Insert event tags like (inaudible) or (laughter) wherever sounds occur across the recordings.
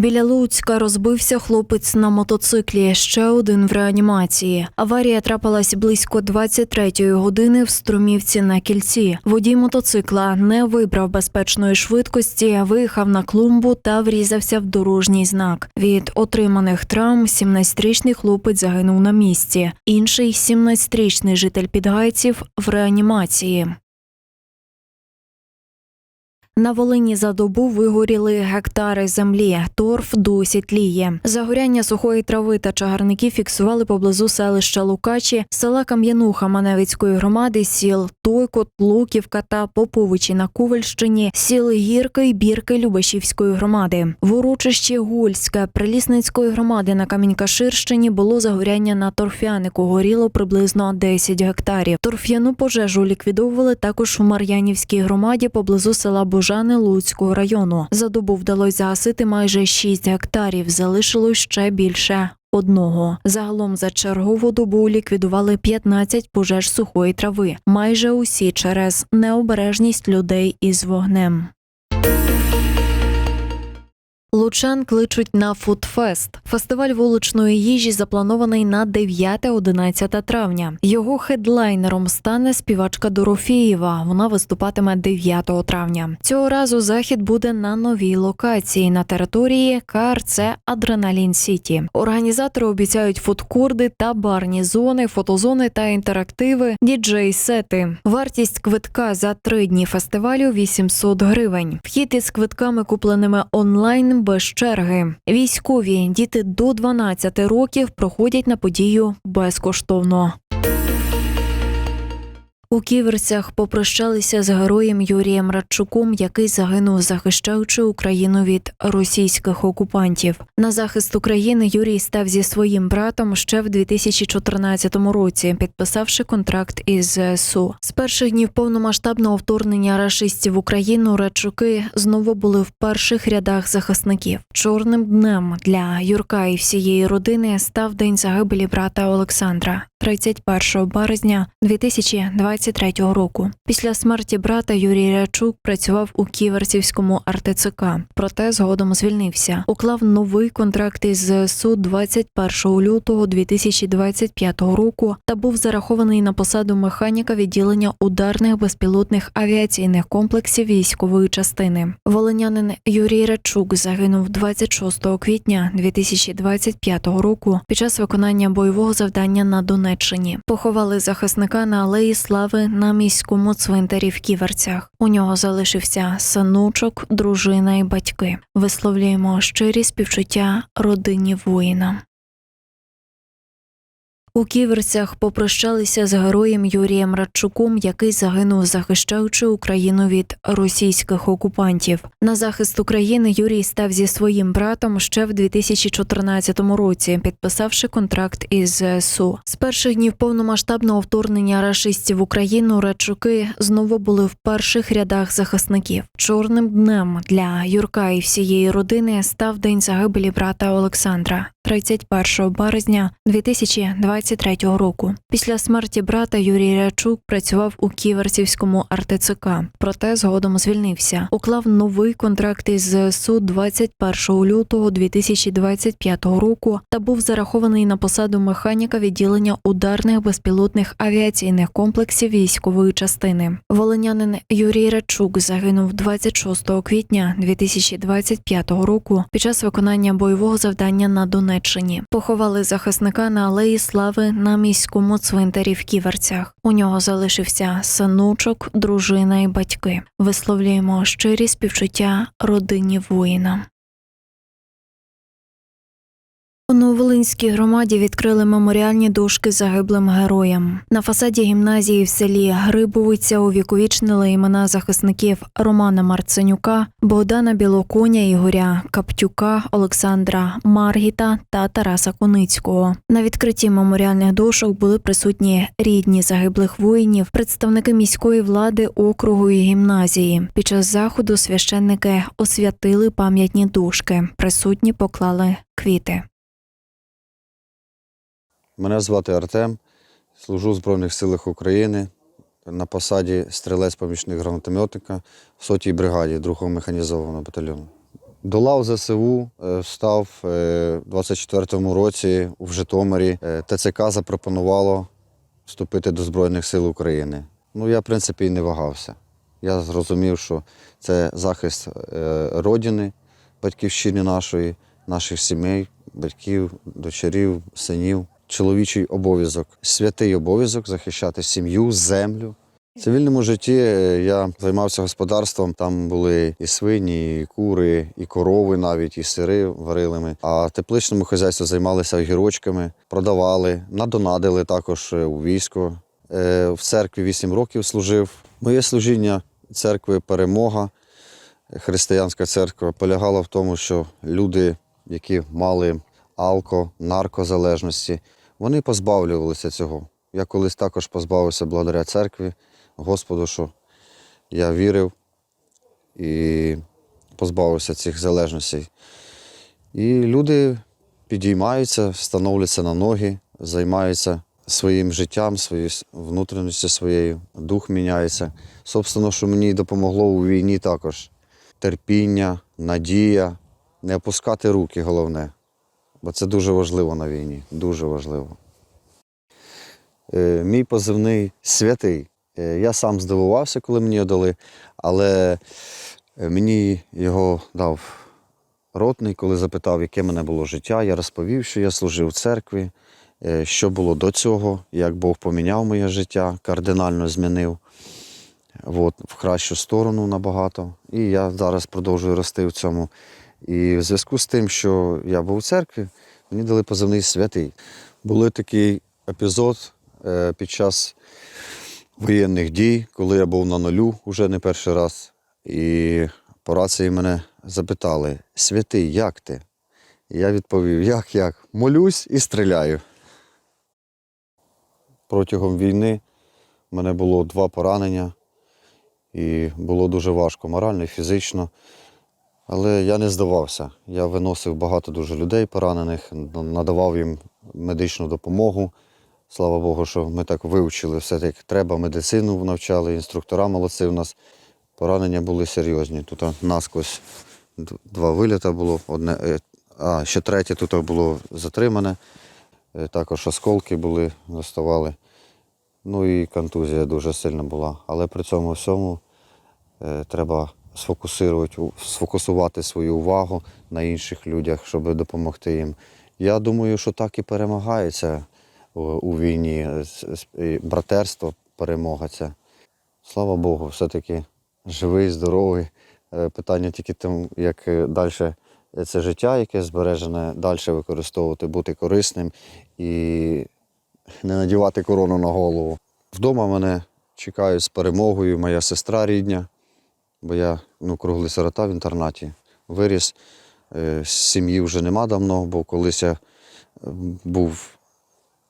Біля Луцька розбився хлопець на мотоциклі. Ще один в реанімації. Аварія трапилась близько 23-ї години в струмівці на кільці. Водій мотоцикла не вибрав безпечної швидкості, виїхав на клумбу та врізався в дорожній знак. Від отриманих травм 17-річний хлопець загинув на місці. Інший 17-річний житель Підгайців в реанімації. На Волині за добу вигоріли гектари землі. Торф досі тліє. Загоряння сухої трави та чагарників фіксували поблизу селища Лукачі, села Кам'януха Маневицької громади, сіл Тойкот, Луківка та Поповичі на Ковальщині, сіл Гірки й Бірки Любашівської громади. В урочищі Гульське Прилісницької громади на Камінькаширщині було загоряння на торфянику. Горіло приблизно 10 гектарів. Торф'яну пожежу ліквідовували також у Мар'янівській громаді поблизу села Божани Луцького району. За добу вдалося загасити майже 6 гектарів. Залишилось ще більше. Одного загалом за чергову добу ліквідували 15 пожеж сухої трави, майже усі через необережність людей із вогнем. Лучан кличуть на фудфест. Фестиваль вуличної їжі запланований на 9-11 травня. Його хедлайнером стане співачка Дорофєєва. Вона виступатиме 9 травня. Цього разу захід буде на новій локації на території КРЦ Адреналін Сіті. Організатори обіцяють фудкорди та барні зони, фотозони та інтерактиви, діджей-сети. Вартість квитка за три дні фестивалю 800 гривень. Вхід із квитками, купленими онлайн без черги. Військові діти до 12 років проходять на подію безкоштовно. У ківерцях попрощалися з героєм Юрієм Радчуком, який загинув, захищаючи Україну від російських окупантів. На захист України Юрій став зі своїм братом ще в 2014 році, підписавши контракт із ЗСУ. З перших днів повномасштабного вторгнення рашистів в Україну Радчуки знову були в перших рядах захисників. Чорним днем для Юрка і всієї родини став день загибелі брата Олександра. 31 березня 2023 року. Після смерті брата Юрій Рячук працював у Ківерцівському РТЦК, проте згодом звільнився. Уклав новий контракт із ЗСУ 21 лютого 2025 року та був зарахований на посаду механіка відділення ударних безпілотних авіаційних комплексів військової частини. Волинянин Юрій Рачук загинув 26 квітня 2025 року під час виконання бойового завдання на Донеччині. Поховали захисника на алеї слави на міському цвинтарі в Ківерцях. У нього залишився санучок, дружина і батьки. Висловлюємо щирі співчуття родині воїна. У Ківерцях попрощалися з героєм Юрієм Радчуком, який загинув, захищаючи Україну від російських окупантів. На захист України Юрій став зі своїм братом ще в 2014 році, підписавши контракт із ЗСУ. З перших днів повномасштабного вторгнення рашистів в Україну Радчуки знову були в перших рядах захисників. Чорним днем для Юрка і всієї родини став день загибелі брата Олександра. 31 березня 2023 року. Після смерті брата Юрій Рячук працював у Ківерцівському РТЦК, проте згодом звільнився. Уклав новий контракт із ЗСУ 21 лютого 2025 року та був зарахований на посаду механіка відділення ударних безпілотних авіаційних комплексів військової частини. Волинянин Юрій Рачук загинув 26 квітня 2025 року під час виконання бойового завдання на Донеччині. Поховали захисника на алеї слави на міському цвинтарі в Ківерцях. У нього залишився синочок, дружина і батьки. Висловлюємо щирі співчуття родині воїна. У Новолинській громаді відкрили меморіальні дошки загиблим героям. На фасаді гімназії в селі Грибовиця увіковічнили імена захисників Романа Марценюка, Богдана Білоконя, Ігоря Каптюка, Олександра Маргіта та Тараса Коницького. На відкритті меморіальних дошок були присутні рідні загиблих воїнів, представники міської влади округу і гімназії. Під час заходу священники освятили пам'ятні дошки. Присутні поклали квіти. Мене звати Артем, служу в Збройних силах України на посаді стрілець помічник гранатометника в сотій бригаді 2-го механізованого батальйону. До лав ЗСУ е, став е, в 24-му році в Житомирі. Е, ТЦК запропонувало вступити до Збройних сил України. Ну, я, в принципі, і не вагався. Я зрозумів, що це захист родини, батьківщини нашої, наших сімей, батьків, дочерів, синів. Чоловічий обов'язок, святий обов'язок захищати сім'ю, землю. В цивільному житті е, я займався господарством. Там були і свині, і кури, і корови, навіть і сири варили ми. А тепличному хазяйстві займалися огірочками, продавали, надонадили також е, у військо. Е, В церкві 8 років служив. Моє служіння церкви перемога. Християнська церква полягала в тому, що люди, які мали алко, наркозалежності, вони позбавлювалися цього. Я колись також позбавився благодаря церкві, Господу, що я вірив і позбавився цих залежностей. І люди підіймаються, становляться на ноги, займаються своїм життям, своєю внутрішністю своєю, дух міняється. Собственно, що мені допомогло у війні також. Терпіння, надія, не опускати руки головне. Бо це дуже важливо на війні, дуже важливо. Е, Мій позивний святий. Е, Я сам здивувався, коли мені його дали, але е, мені його дав ротний, коли запитав, яке мене було життя. Я розповів, що я служив в церкві, що було до цього, як Бог поміняв моє життя, кардинально змінив. От, в кращу сторону набагато. І я зараз продовжую рости в цьому. І в зв'язку з тим, що я був у церкві, мені дали позивний святий. Були такий епізод е, під час воєнних дій, коли я був на нулю уже не перший раз. І по рації мене запитали: Святий, як ти? І я відповів: як, як? Молюсь і стріляю. Протягом війни в мене було два поранення, і було дуже важко морально і фізично. Але я не здавався. Я виносив багато дуже людей поранених, надавав їм медичну допомогу. Слава Богу, що ми так вивчили все як треба, медицину навчали, інструктора молодці у нас. Поранення були серйозні. Тут наскось два виліта було, одне, е, а ще третє тут було затримане. Е, Також осколки були, доставали. Ну і контузія дуже сильна була. Але при цьому всьому е, треба сфокусувати, сфокусувати свою увагу на інших людях, щоб допомогти їм. Я думаю, що так і перемагається у, у війні. І Братерство, перемога. Слава Богу, все-таки живий, здоровий. Е, Питання тільки тим, як далі це життя, яке збережене, далі використовувати, бути корисним і не надівати корону на голову. Вдома мене чекають з перемогою моя сестра рідня, бо я ну, круглий сирота в інтернаті. Виріс, е, сім'ї вже нема давно, бо колись я е, був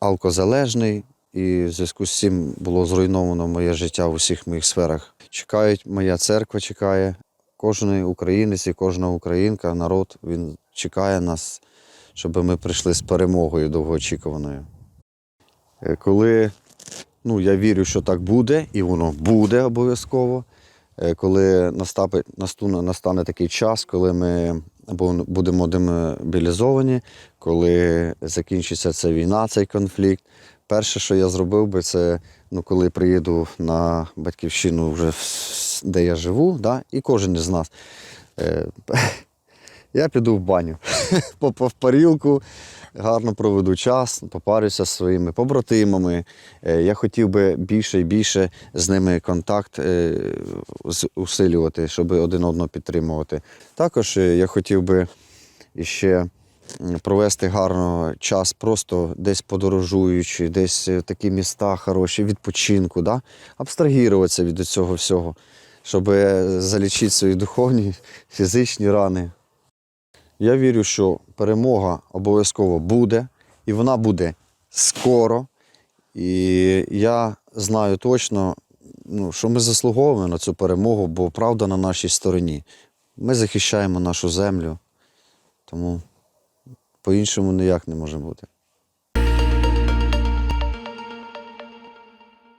алкозалежний, і в зв'язку з цим було зруйновано моє життя в усіх моїх сферах. Чекають, моя церква чекає, кожен українець і кожна українка, народ, він чекає нас, щоб ми прийшли з перемогою довгоочікуваною. Е, Коли ну, я вірю, що так буде, і воно буде обов'язково. Е, Коли настапи- настуне, настане такий час, коли ми будемо демобілізовані, коли закінчиться ця війна, цей конфлікт. Перше, що я зробив би, це ну, коли приїду на батьківщину, вже де я живу, да, і кожен із нас. е, (laughs) Я піду в баню, (laughs) попав в парілку, гарно проведу час, попарюся зі своїми побратимами. Е, Я хотів би більше і більше з ними контакт е, усилювати, щоб один одного підтримувати. Також е, я хотів би ще провести гарно час, просто десь подорожуючи, десь в такі міста хороші, відпочинку, да? абстрагіруватися від цього всього, щоб залічити свої духовні, фізичні рани. Я вірю, що перемога обов'язково буде, і вона буде скоро. І я знаю точно, ну, що ми заслуговуємо на цю перемогу, бо правда на нашій стороні. Ми захищаємо нашу землю, тому по-іншому ніяк не може бути.